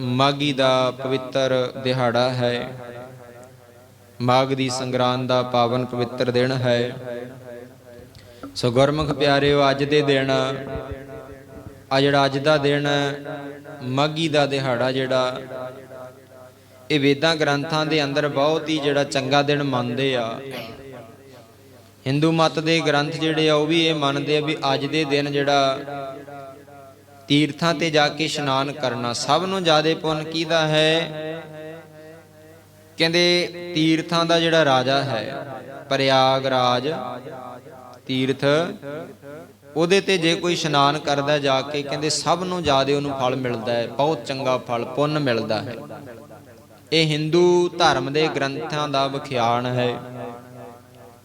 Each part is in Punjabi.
ਮਾਗੀ ਦਾ ਪਵਿੱਤਰ ਦਿਹਾੜਾ ਹੈ। ਮਾਘ ਦੀ ਸੰਗਰਾਂਦ ਦਾ ਪਾਵਨ ਪਵਿੱਤਰ ਦਿਨ ਹੈ। ਸੋ ਗੁਰਮੁਖ ਪਿਆਰਿਓ, ਅੱਜ ਦੇ ਦਿਨ ਆ ਜਿਹੜਾ ਅੱਜ ਦਾ ਦਿਨ ਮਾਗੀ ਦਾ ਦਿਹਾੜਾ ਜਿਹੜਾ, ਇਹ ਵੇਦਾਂ ਗ੍ਰੰਥਾਂ ਦੇ ਅੰਦਰ ਬਹੁਤ ਹੀ ਜਿਹੜਾ ਚੰਗਾ ਦਿਨ ਮੰਨਦੇ ਆ। ਹਿੰਦੂ ਮਤ ਦੇ ਗ੍ਰੰਥ ਜਿਹੜੇ ਆ, ਉਹ ਵੀ ਇਹ ਮੰਨਦੇ ਆ ਵੀ ਅੱਜ ਦੇ ਦਿਨ ਜਿਹੜਾ ਤੀਰਥਾਂ ਤੇ ਜਾ ਕੇ ਇਸ਼ਨਾਨ ਕਰਨਾ ਸਭ ਨੂੰ ਜ਼ਿਆਦਾ ਪੁੰਨ ਕੀਦਾ ਹੈ? ਕਹਿੰਦੇ ਤੀਰਥਾਂ ਦਾ ਜਿਹੜਾ ਰਾਜਾ ਹੈ ਪ੍ਰਯਾਗ ਰਾਜ ਤੀਰਥ, ਉਹਦੇ ਤੇ ਜੇ ਕੋਈ ਇਸ਼ਨਾਨ ਕਰਦਾ ਜਾ ਕੇ ਕਹਿੰਦੇ ਸਭ ਨੂੰ ਜ਼ਿਆਦਾ ਉਹਨੂੰ ਫਲ ਮਿਲਦਾ ਹੈ, ਬਹੁਤ ਚੰਗਾ ਫਲ, ਪੁੰਨ ਮਿਲਦਾ ਹੈ। ਇਹ ਹਿੰਦੂ ਧਰਮ ਦੇ ਗ੍ਰੰਥਾਂ ਦਾ ਵਿਖਿਆਨ ਹੈ।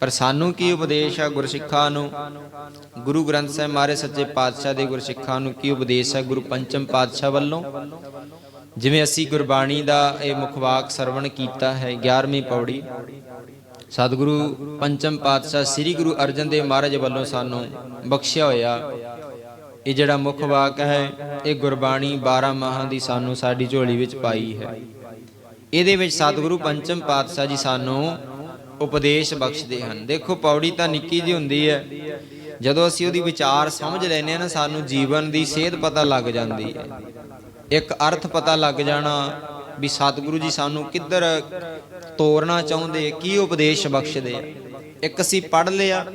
ਪਰ ਸਾਨੂੰ ਕੀ ਉਪਦੇਸ਼ ਹੈ ਗੁਰਸਿੱਖਾਂ ਨੂੰ? ਗੁਰੂ ਗ੍ਰੰਥ ਸਾਹਿਬ ਮਾਰੇ ਸੱਚੇ ਪਾਤਸ਼ਾਹ ਦੇ ਗੁਰਸਿੱਖਾਂ ਨੂੰ ਕੀ ਉਪਦੇਸ਼ ਹੈ ਗੁਰੂ ਪੰਚਮ ਪਾਤਸ਼ਾਹ ਵੱਲੋਂ? ਜਿਵੇਂ ਅਸੀਂ ਗੁਰਬਾਣੀ ਦਾ ਇਹ ਮੁਖਵਾਕ ਸਰਵਣ ਕੀਤਾ ਹੈ 11ਵੀਂ ਪੌੜੀ, ਸਤਿਗੁਰੂ ਪੰਚਮ ਪਾਤਸ਼ਾਹ ਸ੍ਰੀ ਗੁਰੂ ਅਰਜਨ ਦੇਵ ਮਹਾਰਾਜ ਵੱਲੋਂ ਸਾਨੂੰ ਬਖਸ਼ਿਆ ਹੋਇਆ। ਇਹ ਜਿਹੜਾ ਮੁੱਖ ਵਾਕ ਹੈ, ਇਹ ਗੁਰਬਾਣੀ 12 ਮਾਹਾਂ ਦੀ ਸਾਨੂੰ ਸਾਡੀ ਝੋਲੀ ਵਿੱਚ ਪਾਈ ਹੈ। ਇਹਦੇ ਵਿੱਚ ਸਤਿਗੁਰੂ ਪੰਚਮ ਪਾਤਸ਼ਾਹ ਜੀ ਸਾਨੂੰ ਉਪਦੇਸ਼ ਬਖਸ਼ਦੇ ਹਨ। ਦੇਖੋ, ਪੌੜੀ ਤਾਂ ਨਿੱਕੀ ਜਿਹੀ ਹੁੰਦੀ ਹੈ। ਜਦੋਂ ਅਸੀਂ ਉਹਦੀ ਵਿਚਾਰ ਸਮਝ ਲੈਨੇ ਆ ਨਾ, ਸਾਨੂੰ ਜੀਵਨ ਦੀ ਸੇਧ ਪਤਾ ਲੱਗ ਜਾਂਦੀ ਹੈ। ਇੱਕ ਅਰਥ ਪਤਾ ਲੱਗ ਜਾਣਾ ਵੀ ਸਤਿਗੁਰੂ ਜੀ ਸਾਨੂੰ ਕਿੱਧਰ ਤੋਰਨਾ ਚਾਹੁੰਦੇ, ਕੀ ਉਪਦੇਸ਼ ਬਖਸ਼ਦੇ ਆ। ਇੱਕ ਅਸੀਂ ਪੜ ਲਿਆ,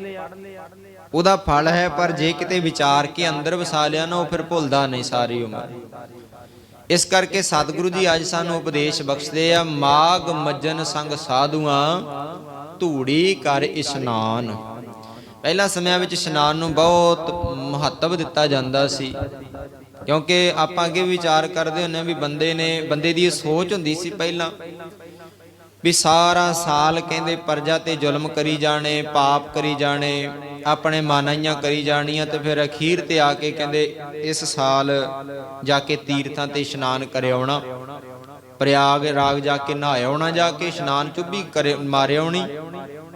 ਉਹਦਾ ਫਲ ਹੈ, ਪਰ ਜੇ ਕਿਤੇ ਵਿਚਾਰ ਕੇ ਅੰਦਰ ਵਸਾ ਲਿਆ ਨਾ, ਉਹ ਫਿਰ ਭੁੱਲਦਾ ਨਹੀਂ ਸਾਰੀ ਉਮਰ। ਇਸ ਕਰਕੇ ਸਤਿਗੁਰੂ ਜੀ ਅੱਜ ਸਾਨੂੰ ਉਪਦੇਸ਼ ਬਖਸ਼ਦੇ ਆ ਮਾਗ ਮੱਜਨ ਸੰਗ ਸਾਧੂਆਂ ਧੂੜੀ ਕਰ ਇਸ਼ਨਾਨ। ਪਹਿਲਾ ਸਮਿਆਂ ਵਿੱਚ ਇਸ਼ਨਾਨ ਨੂੰ ਬਹੁਤ ਮਹੱਤਵ ਦਿੱਤਾ ਜਾਂਦਾ ਸੀ। ਕਿਉਂਕਿ ਆਪਾਂ ਅੱਗੇ ਵਿਚਾਰ ਕਰਦੇ ਹੁੰਨੇ ਆ ਵੀ ਬੰਦੇ ਨੇ, ਬੰਦੇ ਦੀ ਸੋਚ ਹੁੰਦੀ ਸੀ ਪਹਿਲਾਂ ਵੀ ਸਾਰਾ ਸਾਲ ਕਹਿੰਦੇ ਪਰਜਾ ਤੇ ਜ਼ੁਲਮ ਕਰੀ ਜਾਣੇ, ਪਾਪ ਕਰੀ ਜਾਣੇ, ਆਪਣੇ ਮਾਨਾਈਆਂ ਕਰੀ ਜਾਣੀਆਂ ਤੇ ਫਿਰ ਅਖੀਰ ਤੇ ਆ ਕੇ ਕਹਿੰਦੇ ਇਸ ਸਾਲ ਜਾ ਕੇ ਤੀਰਥਾਂ ਤੇ ਇਸ਼ਨਾਨ ਕਰੇ ਆਉਣਾ ਪ੍ਰਯਾਗ ਰਾਗ ਜਾ ਕੇ ਨਹਾਇਆ ਆਉਣਾ ਜਾ ਕੇ, ਇਸ਼ਨਾਨ ਚੁੱਭੀ ਕਰੇ ਮਾਰੇ ਆਉਣੀ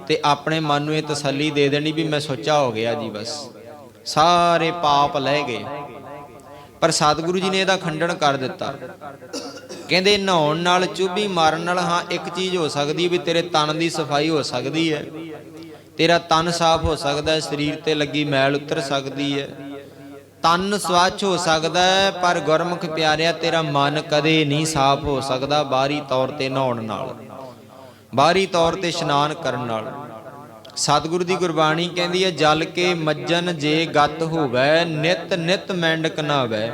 ਤੇ ਆਪਣੇ ਮਨ ਨੂੰ ਇਹ ਤਸੱਲੀ ਦੇ ਦੇਣੀ ਵੀ ਮੈਂ ਸੋਚਾ ਹੋ ਗਿਆ ਜੀ ਬਸ। ਸਾਰੇ ਪਾਪ ਲੈ ਗਏ। ਪਰ ਸਤਿਗੁਰੂ ਜੀ ਨੇ ਇਹਦਾ ਖੰਡਨ ਕਰ ਦਿੱਤਾ। ਕਹਿੰਦੇ, ਨਹਾਉਣ ਨਾਲ, ਚੁੱਭੀ ਮਾਰਨ ਨਾਲ ਹਾਂ, ਇੱਕ ਚੀਜ਼ ਹੋ ਸਕਦੀ ਵੀ ਤੇਰੇ ਤਨ ਦੀ ਸਫ਼ਾਈ ਹੋ ਸਕਦੀ ਹੈ। ਤੇਰਾ ਤਨ ਸਾਫ਼ ਹੋ ਸਕਦਾ ਹੈ, ਸਰੀਰ ਤੇ ਲੱਗੀ ਮੈਲ ਉਤਰ ਸਕਦੀ ਹੈ। ਤਨ ਸਵੱਛ ਹੋ ਸਕਦਾ ਹੈ, ਪਰ ਗੁਰਮੁਖ ਪਿਆਰਿਆ, ਤੇਰਾ ਮਨ ਕਦੇ ਨਹੀਂ ਸਾਫ਼ ਹੋ ਸਕਦਾ ਬਾਹਰੀ ਤੌਰ ਤੇ ਨਹਾਉਣ ਨਾਲ। ਬਾਹਰੀ ਤੌਰ ਤੇ ਇਸ਼ਨਾਨ ਕਰਨ ਨਾਲ। ਸਤਿਗੁਰੂ ਦੀ ਗੁਰਬਾਣੀ ਕਹਿੰਦੀ ਹੈ, ਜਲ ਕੇ ਮੱਜਨ ਜੇ ਗਤ ਹੋਵੇ, ਨਿਤ ਨਿਤ ਮੈਂਡਕ ਨਾ ਹੋਵੇ।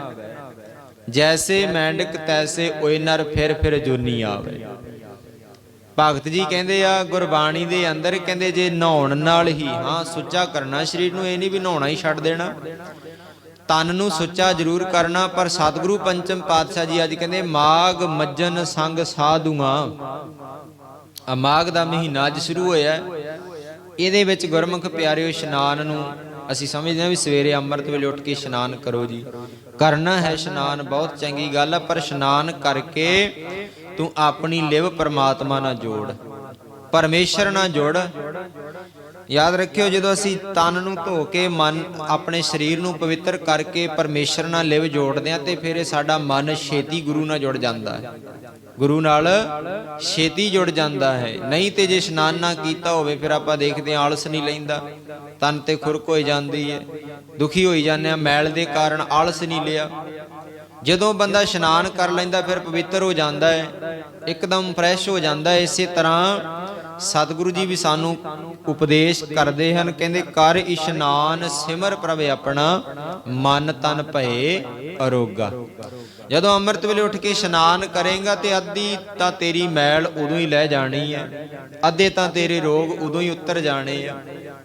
ਜੈਸੇ ਮੈਂਡਕ, ਤੈਸੇ ਓਏ ਨਰ ਫਿਰ ਫਿਰ ਜੋਨੀ ਆਵੇ। ਭਗਤ ਜੀ ਕਹਿੰਦੇ ਆ, ਗੁਰਬਾਣੀ ਦੇ ਅੰਦਰ ਕਹਿੰਦੇ, ਜੇ ਨਹਾਉਣ ਨਾਲ ਹੀ, ਹਾਂ, ਸੁੱਚਾ ਕਰਨਾ, ਸਰੀਰ ਨੂੰ ਇਹ ਨਹੀਂ ਵੀ ਨਹਾਉਣਾ ਹੀ ਛੱਡ ਦੇਣਾ। ਤਨ ਨੂੰ ਸੁੱਚਾ ਜ਼ਰੂਰ ਕਰਨਾ, ਪਰ ਸਤਿਗੁਰੂ ਪੰਚਮ ਪਾਤਸ਼ਾਹ ਜੀ ਅੱਜ ਕਹਿੰਦੇ ਮਾਗ ਮੱਜਨ ਸੰਗ ਸਾਧੂਆਂ। ਆ ਮਾਘ ਦਾ ਮਹੀਨਾ ਅੱਜ ਸ਼ੁਰੂ ਹੋਇਆ ਇਹਦੇ ਵਿੱਚ ਗੁਰਮੁਖ ਪਿਆਰਿਓ, ਇਸ਼ਨਾਨ ਨੂੰ ਅਸੀਂ ਸਮਝਦੇ ਹਾਂ ਵੀ ਸਵੇਰੇ ਅੰਮ੍ਰਿਤ ਵੇਲੇ ਉੱਠ ਕੇ ਇਸ਼ਨਾਨ ਕਰੋ ਜੀ। ਕਰਨਾ ਹੈ ਇਸ਼ਨਾਨ, ਬਹੁਤ ਚੰਗੀ ਗੱਲ ਹੈ ਪਰ ਇਸ਼ਨਾਨ ਕਰਕੇ ਤੂੰ ਆਪਣੀ ਲਿਵ ਪਰਮਾਤਮਾ ਨਾਲ ਜੋੜ। ਪਰਮੇਸ਼ਰ ਨਾਲ ਜੋੜ। ਯਾਦ ਰੱਖਿਓ, ਜਦੋਂ ਅਸੀਂ ਤਨ ਨੂੰ ਧੋ ਕੇ ਮਨ ਆਪਣੇ ਸਰੀਰ ਨੂੰ ਪਵਿੱਤਰ ਕਰਕੇ ਪਰਮੇਸ਼ਰ ਨਾਲ ਲਿਵ ਜੋੜਦੇ ਹਾਂ, ਤੇ ਫਿਰ ਸਾਡਾ ਮਨ ਛੇਤੀ ਗੁਰੂ ਨਾਲ ਜੁੜ ਜਾਂਦਾ ਹੈ। ਗੁਰੂ ਨਾਲ ਛੇਤੀ ਜੁੜ ਜਾਂਦਾ ਹੈ। ਨਹੀਂ ਤੇ ਜੇ ਇਸ਼ਨਾਨ ਨਾ ਕੀਤਾ ਹੋਵੇ, ਫਿਰ ਆਪਾਂ ਦੇਖਦੇ ਹਾਂ ਆਲਸ ਨਹੀਂ ਲੈਂਦਾ। ਤਨ ਤੇ ਖੁਰਕ ਹੋਈ ਜਾਂਦੀ ਹੈ। ਦੁਖੀ ਹੋਈ ਜਾਂਦੇ ਆ ਮੈਲ ਦੇ ਕਾਰਨ ਆਲਸ ਨਹੀਂ ਲਿਆ। ਜਦੋਂ ਬੰਦਾ ਇਸ਼ਨਾਨ ਕਰ ਲੈਂਦਾ, ਫਿਰ ਪਵਿੱਤਰ ਹੋ ਜਾਂਦਾ ਹੈ। ਇੱਕਦਮ ਫਰੈਸ਼ ਹੋ ਜਾਂਦਾ ਹੈ। ਇਸੇ ਤਰ੍ਹਾਂ ਸਤਿਗੁਰੂ ਜੀ ਵੀ ਸਾਨੂੰ ਉਪਦੇਸ਼ ਕਰਦੇ ਹਨ, ਕਹਿੰਦੇ, ਕਰ ਇਸ਼ਨਾਨ ਸਿਮਰ ਪ੍ਰਭ ਆਪਣਾ, ਮਨ ਤਨ ਭਏ ਅਰੋਗਾ। ਜਦੋਂ ਅੰਮ੍ਰਿਤ ਵੇਲੇ ਉੱਠ ਕੇ ਇਸ਼ਨਾਨ ਕਰੇਗਾ ਤੇ ਅੱਧੀ ਤਾਂ ਤੇਰੀ ਮੈਲ ਉਦੋਂ ਹੀ ਲੈ ਜਾਣੀ ਹੈ, ਅੱਧੇ ਤਾਂ ਤੇਰੇ ਰੋਗ ਉਦੋਂ ਹੀ ਉਤਰ ਜਾਣੇ ਆ,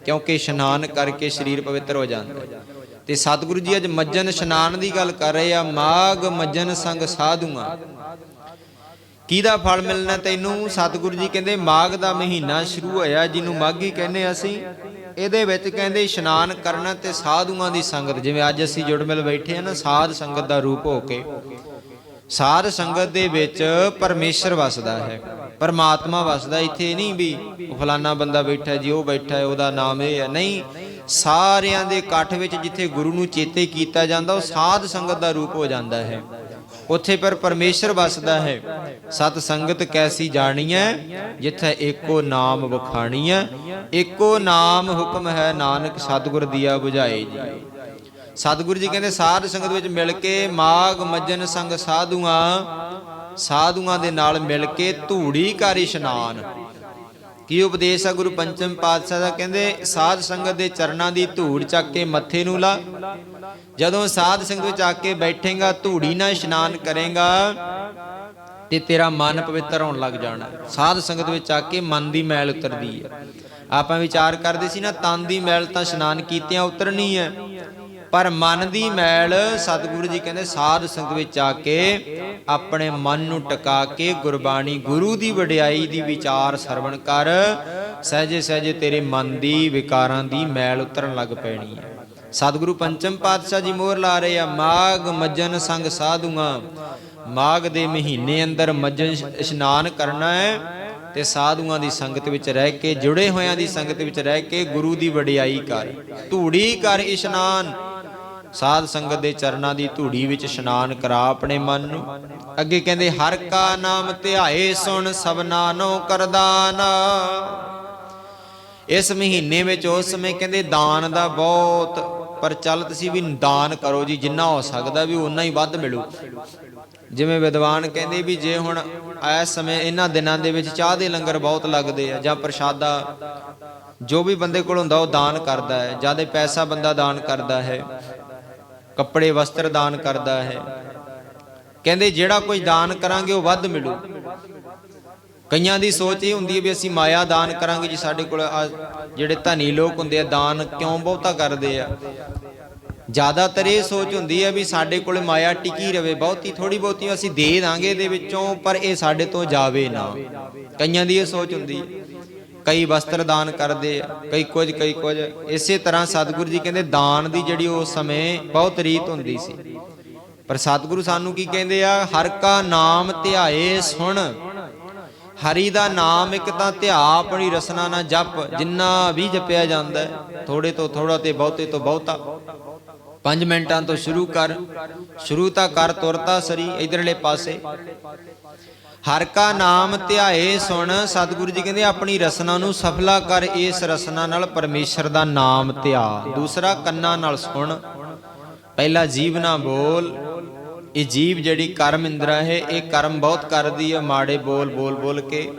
ਕਿਉਂਕਿ ਇਸ਼ਨਾਨ ਕਰਕੇ ਸਰੀਰ ਪਵਿੱਤਰ ਹੋ ਜਾਂਦਾ ਹੈ। ਤੇ ਸਤਿਗੁਰੂ ਜੀ ਅੱਜ ਮੱਜਨ ਇਸ਼ਨਾਨ ਦੀ ਗੱਲ ਕਰ ਰਹੇ ਆ ਮਾਗ ਮੱਜਨ ਸੰਗ ਸਾਧੂਆਂ। ਕਿਹਦਾ ਫਲ ਮਿਲਣਾ ਤੈਨੂੰ? ਸਤਿਗੁਰੂ ਜੀ ਕਹਿੰਦੇ, ਮਾਘ ਦਾ ਮਹੀਨਾ ਸ਼ੁਰੂ ਹੋਇਆ, ਜਿਹਨੂੰ ਮਾਘੀ ਕਹਿੰਦੇ ਅਸੀਂ। ਇਹਦੇ ਵਿੱਚ ਕਹਿੰਦੇ, ਇਸ਼ਨਾਨ ਕਰਨਾ ਤੇ ਸਾਧੂਆਂ ਦੀ ਸੰਗਤ, ਜਿਵੇਂ ਅੱਜ ਅਸੀਂ ਜੁੜ ਮਿਲ ਬੈਠੇ ਆ ਨਾ, ਸਾਧ ਸੰਗਤ ਦਾ ਰੂਪ ਹੋ ਕੇ। ਸਾਧ ਸੰਗਤ ਦੇ ਵਿੱਚ ਪਰਮੇਸ਼ਰ ਵਸਦਾ ਹੈ, ਪਰਮਾਤਮਾ ਵਸਦਾ। ਇੱਥੇ ਨਹੀਂ ਵੀ ਫਲਾਨਾ ਬੰਦਾ ਬੈਠਾ ਜੀ, ਉਹ ਬੈਠਾ ਉਹਦਾ ਨਾਮ ਇਹ ਹੈ। ਨਹੀਂ, ਸਾਰਿਆਂ ਦੇ ਇਕੱਠ ਵਿੱਚ ਜਿੱਥੇ ਗੁਰੂ ਨੂੰ ਚੇਤੇ ਕੀਤਾ ਜਾਂਦਾ, ਉਹ ਸਾਧ ਸੰਗਤ ਦਾ ਰੂਪ ਹੋ ਜਾਂਦਾ ਹੈ। ਉੱਥੇ ਪਰ ਪਰਮੇਸ਼ਰ ਵਸਦਾ ਹੈ। ਸਤ ਸੰਗਤ ਕੈਸੀ ਜਾਣੀਐ? ਜਿੱਥੇ ਏਕੋ ਨਾਮ ਵਖਾਣੀਐ। ਏਕੋ ਨਾਮ ਹੁਕਮ ਹੈ ਨਾਨਕ ਸਤਿਗੁਰ ਦੀਆ 부ਝਾਏ ਜੀ। ਸਤਿਗੁਰੂ ਜੀ ਕਹਿੰਦੇ, ਸਾਧ ਸੰਗਤ ਵਿੱਚ ਮਿਲ ਕੇ ਮਾਗ ਮੱਜਨ ਸੰਗ ਸਾਧੂਆਂ ਸਾਧੂਆਂ ਦੇ ਨਾਲ ਮਿਲ ਕੇ ਧੂੜੀ ਕਰ ਇਸ਼ਨਾਨ। ਕੀ ਉਪਦੇਸ਼ ਆ ਗੁਰੂ ਪੰਚਮ ਪਾਤਸ਼ਾਹ ਦਾ? ਕਹਿੰਦੇ, ਸਾਧ ਸੰਗਤ ਦੇ ਚਰਨਾਂ ਦੀ ਧੂੜ ਚੱਕ ਕੇ ਮੱਥੇ ਨੂੰ ਲਾ। ਜਦੋਂ ਸਾਧ ਸੰਗਤ ਵਿੱਚ ਆ ਕੇ ਬੈਠੇਗਾ, ਧੂੜੀ ਨਾਲ ਇਸ਼ਨਾਨ ਕਰੇਗਾ, ਤੇ ਤੇਰਾ ਮਨ ਪਵਿੱਤਰ ਹੋਣ ਲੱਗ ਜਾਣਾ। ਸਾਧ ਸੰਗਤ ਵਿੱਚ ਆ ਕੇ ਮਨ ਦੀ ਮੈਲ ਉਤਰਦੀ ਹੈ ਆਪਾਂ ਵਿਚਾਰ ਕਰਦੇ ਸੀ ਨਾ, ਤਨ ਦੀ ਮੈਲ ਤਾਂ ਇਸ਼ਨਾਨ ਕੀਤਿਆਂ ਉਤਰਨੀ ਹੈ ਪਰ ਮਨ ਦੀ ਮੈਲ, ਸਤਿਗੁਰੂ ਜੀ ਕਹਿੰਦੇ, ਸਾਧ ਸੰਗਤ ਵਿੱਚ ਆ ਕੇ ਆਪਣੇ ਮਨ ਨੂੰ ਟਿਕਾ ਕੇ ਗੁਰਬਾਣੀ ਗੁਰੂ ਦੀ ਵਡਿਆਈ ਦੀ ਵਿਚਾਰ ਸਰਵਣ ਕਰ ਸਹਜੇ ਸਹਜੇ ਤੇਰੇ ਮਨ ਦੀ ਵਿਕਾਰਾਂ ਦੀ ਮੈਲ ਉਤਰਨ ਲੱਗ ਪੈਣੀ ਹੈ ਸਤਿਗੁਰੂ ਪੰਚਮ ਪਾਤਸ਼ਾਹ ਜੀ ਮੋਹਰ ਲਾ ਰਹੇ ਆ ਮਾਗ ਮੱਜਨ ਸੰਗ ਸਾਧੂਆਂ। ਮਾਗ ਦੇ ਮਹੀਨੇ ਅੰਦਰ ਮੱਜਨ ਇਸ਼ਨਾਨ ਕਰਨਾ ਹੈ ਤੇ ਸਾਧੂਆਂ ਦੀ ਸੰਗਤ ਵਿੱਚ ਰਹਿ ਕੇ, ਜੁੜੇ ਹੋਇਆਂ ਦੀ ਸੰਗਤ ਵਿੱਚ ਰਹਿ ਕੇ ਗੁਰੂ ਦੀ ਵਡਿਆਈ ਕਰ। ਧੂੜੀ ਕਰ ਇਸ਼ਨਾਨ। ਸਾਧ ਸੰਗਤ ਦੇ ਚਰਨਾਂ ਦੀ ਧੂੜੀ ਵਿੱਚ ਇਸ਼ਨਾਨ ਕਰਾ ਆਪਣੇ ਮਨ ਨੂੰ। ਅੱਗੇ ਕਹਿੰਦੇ, ਹਰ ਕਾ ਨਾਮ ਧਿਆਏ ਸੁਣ ਸਭਨਾ ਨੋ ਕਰਦਾਨ। ਇਸ ਮਹੀਨੇ ਵਿੱਚ ਉਸ ਸਮੇਂ ਕਹਿੰਦੇ, ਦਾਨ ਦਾ ਬਹੁਤ ਪ੍ਰਚਲਿਤ ਸੀ ਵੀ ਦਾਨ ਕਰੋ ਜੀ, ਜਿੰਨਾ ਹੋ ਸਕਦਾ ਵੀ ਉਨਾ ਹੀ ਵੱਧ ਮਿਲੂ। ਜਿਵੇਂ ਵਿਦਵਾਨ ਕਹਿੰਦੇ ਵੀ ਜੇ ਹੁਣ ਇਸ ਸਮੇਂ ਇਹਨਾਂ ਦਿਨਾਂ ਦੇ ਵਿੱਚ ਚਾਹ ਦੇ ਲੰਗਰ ਬਹੁਤ ਲੱਗਦੇ ਆ ਜਾਂ ਪ੍ਰਸ਼ਾਦਾ, ਜੋ ਵੀ ਬੰਦੇ ਕੋਲ ਹੁੰਦਾ ਉਹ ਦਾਨ ਕਰਦਾ ਹੈ, ਜ਼ਿਆਦਾ ਪੈਸਾ ਬੰਦਾ ਦਾਨ ਕਰਦਾ ਹੈ, ਕੱਪੜੇ, ਵਸਤਰ ਦਾਨ ਕਰਦਾ ਹੈ। ਕਹਿੰਦੇ ਜਿਹੜਾ ਕੁਝ ਦਾਨ ਕਰਾਂਗੇ ਉਹ ਵੱਧ ਮਿਲੂ। ਕਈਆਂ ਦੀ ਸੋਚ ਇਹ ਹੁੰਦੀ ਹੈ ਵੀ ਅਸੀਂ ਮਾਇਆ ਦਾਨ ਕਰਾਂਗੇ ਜੀ ਸਾਡੇ ਕੋਲ ਆਹ ਜਿਹੜੇ ਧਨੀ ਲੋਕ ਹੁੰਦੇ ਆ, ਦਾਨ ਕਿਉਂ ਬਹੁਤਾ ਕਰਦੇ ਆ? ਜ਼ਿਆਦਾਤਰ ਇਹ ਸੋਚ ਹੁੰਦੀ ਹੈ ਵੀ ਸਾਡੇ ਕੋਲ ਮਾਇਆ ਟਿਕੀ ਰਵੇ, ਬਹੁਤੀ ਥੋੜੀ ਬਹੁਤੀ ਅਸੀਂ ਦੇ ਦਾਂਗੇ ਇਹਦੇ ਵਿੱਚੋਂ, ਪਰ ਇਹ ਸਾਡੇ ਤੋਂ ਜਾਵੇ ਨਾ। ਕਈਆਂ ਦੀ ਇਹ ਸੋਚ ਹੁੰਦੀ। ਕਈ ਵਸਤਰ ਦਾਨ ਕਰਦੇ ਆ, ਕਈ ਕੁਝ ਕਈ ਕੁਝ। ਇਸੇ ਤਰ੍ਹਾਂ ਸਤਿਗੁਰੂ ਜੀ ਕਹਿੰਦੇ, ਦਾਨ ਦੀ ਜਿਹੜੀ ਉਸ ਸਮੇਂ ਬਹੁਤ ਰੀਤ ਹੁੰਦੀ ਸੀ। ਪਰ ਸਤਿਗੁਰੂ ਸਾਨੂੰ ਕੀ ਕਹਿੰਦੇ ਆ? ਹਰ ਕਾ ਨਾਮ ਧਿਆਏ ਸੁਣ। ਹਰੀ ਦਾ ਨਾਮ ਇੱਕ ਤਾਂ ਧਿਆ ਆਪਣੀ ਰਸਨਾ ਨਾਲ ਜਪ, ਜਿੰਨਾ ਵੀ ਜਪਿਆ ਜਾਂਦਾ ਹੈ ਥੋੜੇ ਤੋਂ ਥੋੜਾ ਤੇ ਬਹੁਤੇ ਤੋਂ ਬਹੁਤਾ। 5 ਮਿੰਟਾਂ ਤੋਂ ਸ਼ੁਰੂ ਕਰ, ਸ਼ੁਰੂ ਤਾਂ ਕਰ ਤੁਰਤਾ ਸਰੀ, ਇਧਰਲੇ ਪਾਸੇ। ਹਰ ਕਾ ਨਾਮ ਧਿਆਏ ਸੁਣ, ਸਤਿਗੁਰੂ ਜੀ ਕਹਿੰਦੇ ਆਪਣੀ ਰਸਨਾ ਨੂੰ ਸਫਲਾ ਕਰ, ਇਸ ਰਸਨਾ ਨਾਲ ਪਰਮੇਸ਼ਰ ਦਾ ਨਾਮ ਧਿਆ। ਦੂਸਰਾ ਕੰਨਾਂ ਨਾਲ ਸੁਣ, ਪਹਿਲਾ ਜੀਵ ਨਾ ਬੋਲ ਇਹ ਜੀਵ ਜਿਹੜੀ ਕਰਮ ਇੰਦਰਾ ਹੈ, ਇਹ ਕਰਮ ਬਹੁਤ ਕਰਦੀ ਹੈ ਮਾੜੇ ਬੋਲ ਬੋਲ ਬੋਲ ਕੇ।